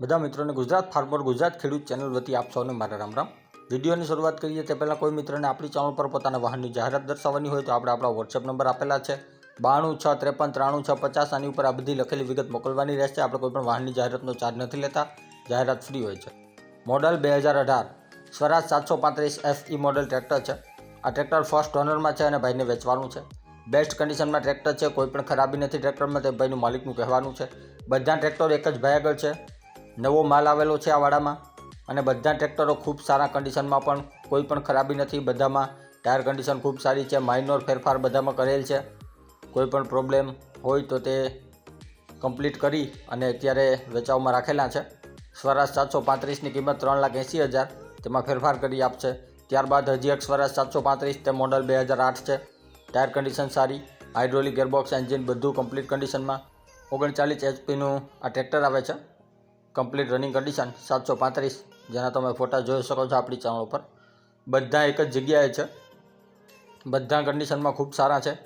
બધા મિત્રોને ગુજરાત ફાર્મર ગુજરાત ખેડૂત ચેનલ વતી આપ સૌને મારા રામ રામ. વિડીયોની શરૂઆત કરીએ તે પહેલાં કોઈ મિત્રને આપણી ચેનલ પર પોતાના વાહનની જાહેરાત દર્શાવવાની હોય તો આપણે આપણા વોટ્સએપ નંબર આપેલા છે. બાણું છ ત્રેપન ત્રાણું છ પચાસ આની ઉપર આ બધી લખેલી વિગત મોકલવાની રહેશે. આપણે કોઈ પણ વાહનની જાહેરાતનો ચાર્જ નથી લેતા. જાહેરાત ફ્રી હોય છે. મોડલ બે હજાર અઢાર. સ્વરાજ સાતસો પાંત્રીસ એફ ઈ મોડલ ટ્રેક્ટર છે. આ ટ્રેક્ટર ફર્સ્ટ ઓનરમાં છે અને ભાઈને વેચવાનું છે. બેસ્ટ કન્ડિશનમાં ટ્રેક્ટર છે. કોઈ પણ ખરાબી નથી ટ્રેક્ટરમાં. તે ભાઈનું માલિકનું કહેવાનું છે. બધા ટ્રેક્ટર એક જ ભાઈ આગળ છે. નવો માલ આવેલો છે આ વાડામાં અને બધા ટ્રેક્ટરો ખૂબ સારા કન્ડિશનમાં પણ કોઈ પણ ખરાબી નથી. બધામાં ટાયર કન્ડિશન ખૂબ સારી છે માઇનોર ફેરફાર બધામાં કરેલ છે. કોઈ પણ પ્રોબ્લેમ હોય તો તે કમ્પ્લીટ કરી અને અત્યારે વેચાવમાં રાખેલા છે. સ્વરાજ સાતસો પાંત્રીસની કિંમત ત્રણ લાખ એંસી હજાર, તેમાં ફેરફાર કરી આપશે ત્યારબાદ હજી એક સ્વરાજ સાતસો પાંત્રીસ, તે મોડલ બે હજાર આઠ છે. ટાયર કન્ડિશન સારી હાઇડ્રોલિક ગેરબોક્સ એન્જિન બધું કમ્પ્લીટ કન્ડિશનમાં ઓગણચાલીસ એચપીનું આ ટ્રેક્ટર આવે છે. કમ્પ્લીટ રનિંગ કન્ડિશન સાતસો પાંત્રીસ. જેના તમે ફોટા જોઈ શકો છો આપણી ચેનલ ઉપર. બધા એક જ જગ્યાએ છે. બધા કન્ડિશનમાં ખૂબ સારા છે.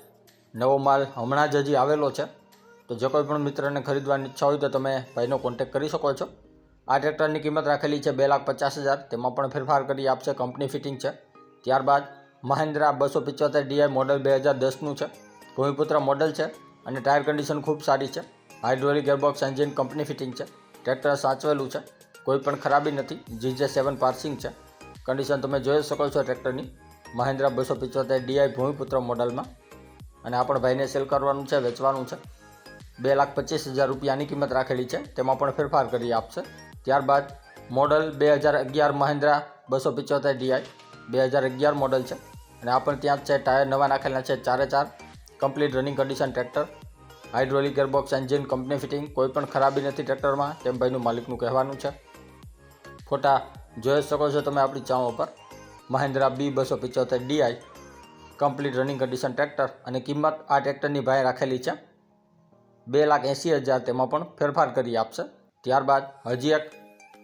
નવો માલ હમણાં જ હજી આવેલો છે. તો જો કોઈ પણ મિત્રને ખરીદવાની ઈચ્છા હોય તો તમે ભાઈનો કોન્ટેક્ટ કરી શકો છો. આ ટ્રેક્ટરની કિંમત રાખેલી છે બે લાખ પચાસ હજાર. તેમાં પણ ફેરફાર કરી આપશે કંપની ફિટિંગ છે. ત્યારબાદ મહિન્દ્રા બસો પિચોતેર ડીઆઈ મોડલ બે હજાર દસનું છે. ભૂમિપુત્ર મોડલ છે અને ટાયર કન્ડિશન ખૂબ સારી છે. Hydraulic gearbox engine company fitting છે. ટ્રેક્ટર સાચવેલું છે. કોઈ પણ ખરાબી નથી. જીજે સેવન પાર્સિંગ છે. કન્ડિશન તમે જોઈ શકો છો ટ્રેક્ટરની. મહિન્દ્રા બસો પિચોતેર ડીઆઈ ભૂમિપુત્ર મોડલમાં. અને આપણ ભાઈને સેલ કરવાનું છે, વેચવાનું છે. બે લાખ પચીસ હજાર રૂપિયાની કિંમત રાખેલી છે. તેમાં પણ ફેરફાર કરી આપશે. ત્યારબાદ મોડલ બે હજાર અગિયાર મહિન્દ્રા બસો પિચોતેર ડીઆઈ બે હજાર અગિયાર મોડલ છે. અને આ પણ ત્યાં જ છે, ટાયર નવા નાખેલા છે, ચારે ચાર. Complete running condition tractor. Hydraulic gearbox engine company fitting કોઈ પણ ખરાબી નથી ટ્રેક્ટરમાં, તેમ ભાઈનું માલિકનું કહેવાનું છે. ફોટા જોઈ શકો છો તમે આપણી ચાઓ ઉપર મહિન્દ્રા બી બસો પિચોતેર DI complete running condition tractor અને કિંમત આ ટ્રેક્ટરની ભાઈ રાખેલી છે. બે લાખ એંસી હજાર તેમાં પણ ફેરફાર કરી આપશે. ત્યારબાદ હજી એક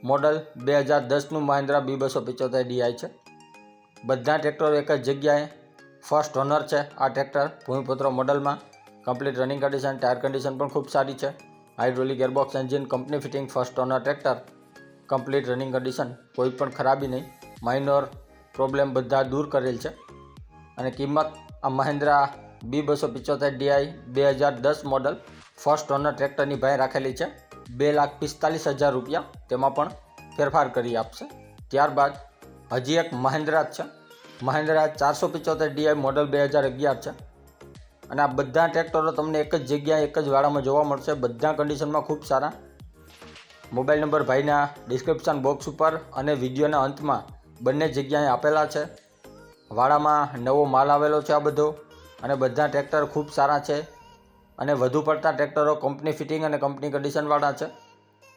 મોડલ બે હજાર દસનું મહિન્દ્રા બી બસો પિચોતેર ડીઆઈ છે. બધા ટ્રેક્ટરો એક જ જગ્યાએ ફર્સ્ટ ઓનર છે આ ટ્રેક્ટર. ભૂમિપુત્ર મોડલમાં complete running condition tyre condition પણ ખૂબ સારી છે. Hydraulic gearbox engine company fitting first owner tractor complete running condition કોઈ પણ ખરાબી નહીં. માઇનોર પ્રોબ્લેમ બધા દૂર કરેલ છે. અને કિંમત, આ મહિન્દ્રા બી બસો પિચોતેર ડીઆઈ બે હજાર દસ મોડલ ફર્સ્ટ ઓનર ટ્રેક્ટરની ભાઈ રાખેલી છે. બે લાખ પિસ્તાલીસ હજાર રૂપિયા તેમાં પણ ફેરફાર કરી આપશે. ત્યારબાદ, હજી એક મહિન્દ્રા જ છે. મહિન્દ્રા ચારસો પિચોતેર ડીઆઈ મોડલ બે હજાર અગિયાર છે. અને આ બધા ટ્રેક્ટરો તમને એક જ જગ્યાએ, એક જ વાડામાં જોવા મળશે. બધા કન્ડિશનમાં ખૂબ સારા. મોબાઈલ નંબર ભાઈના ડિસ્ક્રિપ્શન બોક્સ ઉપર અને વિડીયોના અંતમાં બંને જગ્યાએ આપેલા છે. વાડામાં નવો માલ આવેલો છે આ બધો અને બધા ટ્રેક્ટર ખૂબ સારા છે અને વધુ પડતા ટ્રેક્ટરો કંપની ફિટિંગ અને કંપની કન્ડિશનવાળા છે.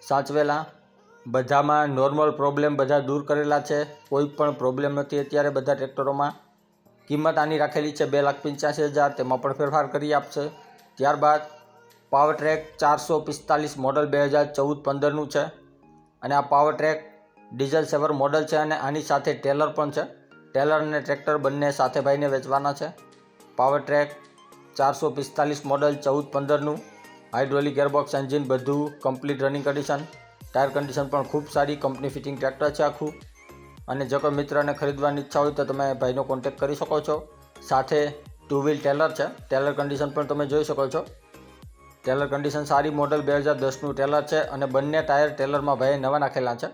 સાચવેલા. બધામાં નોર્મલ પ્રોબ્લેમ બધા દૂર કરેલા છે. કોઈ પણ પ્રોબ્લેમ નથી અત્યારે બધા ટ્રેક્ટરોમાં કિંમત આની રાખેલી છે બે લાખ પંચ્યાસી હજાર. તેમાં પણ ફેરફાર કરી આપશે. ત્યારબાદ પાવર ટ્રેક ચારસો પિસ્તાલીસ મોડલ બે હજાર ચૌદ પંદરનું છે. અને આ Powertrac diesel saver model છે અને આની સાથે ટેલર પણ છે. ટેલર અને ટ્રેક્ટર બંને સાથે ભાઈને વેચવાના છે. પાવર ટ્રેક ચારસો પિસ્તાલીસ મોડલ ચૌદ પંદરનું. હાઇડ્રોલિક ગેરબોક્સ એન્જિન બધું complete running condition tyre condition પણ ખૂબ સારી. કંપની ફિટિંગ ટ્રેક્ટર છે આખું. અને જો કોઈ મિત્રને ખરીદવાની ઈચ્છા હોય તો તમે ભાઈનો કોન્ટેક્ટ કરી શકો છો. સાથે ટુ વ્હીલ ટેલર છે. ટેલર કન્ડિશન પણ તમે જોઈ શકો છો. ટેલર કન્ડિશન સારી મોડલ બે હજાર દસનું ટેલર છે અને બંને ટાયર ટેલરમાં ભાઈએ નવા નાખેલા છે.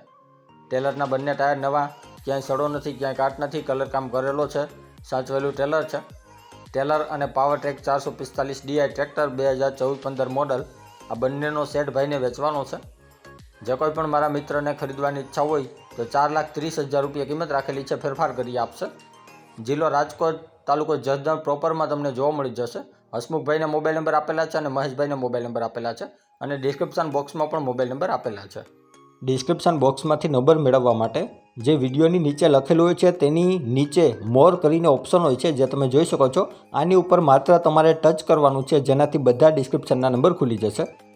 ટેલરના બંને ટાયર નવા, ક્યાંય સડો નથી, ક્યાંય કાટ નથી કલર કામ કરેલો છે. સાચવેલું ટેલર છે. ટેલર અને પાવર ટ્રેક ચારસો પિસ્તાલીસ ડીઆઈ ટ્રેક્ટર બે હજાર ચૌદ પંદર મોડલ આ બંનેનો સેટ ભાઈને વેચવાનો છે. જે કોઈ પણ મારા મિત્રને ખરીદવાની ઈચ્છા હોય, તો ચાર લાખ ત્રીસ હજાર રૂપિયા કિંમત રાખેલી છે, ફેરફાર કરી આપશે. જિલ્લો રાજકોટ તાલુકો જસદણ પ્રોપરમાં તમને જોવા મળી જશે. હસમુખભાઈના મોબાઈલ નંબર આપેલા છે અને મહેશભાઈના મોબાઈલ નંબર આપેલા છે અને ડિસ્ક્રિપ્શન બોક્સમાં પણ મોબાઈલ નંબર આપેલા છે. ડિસ્ક્રિપ્શન બોક્સમાંથી નંબર મેળવવા માટે જે વિડીયોની નીચે લખેલું હોય છે, તેની નીચે મોર કરીને ઓપ્શન હોય છે, જે તમે જોઈ શકો છો. આની ઉપર માત્ર તમારે ટચ કરવાનું છે, જેનાથી બધા ડિસ્ક્રિપ્શનના નંબર ખુલી જશે.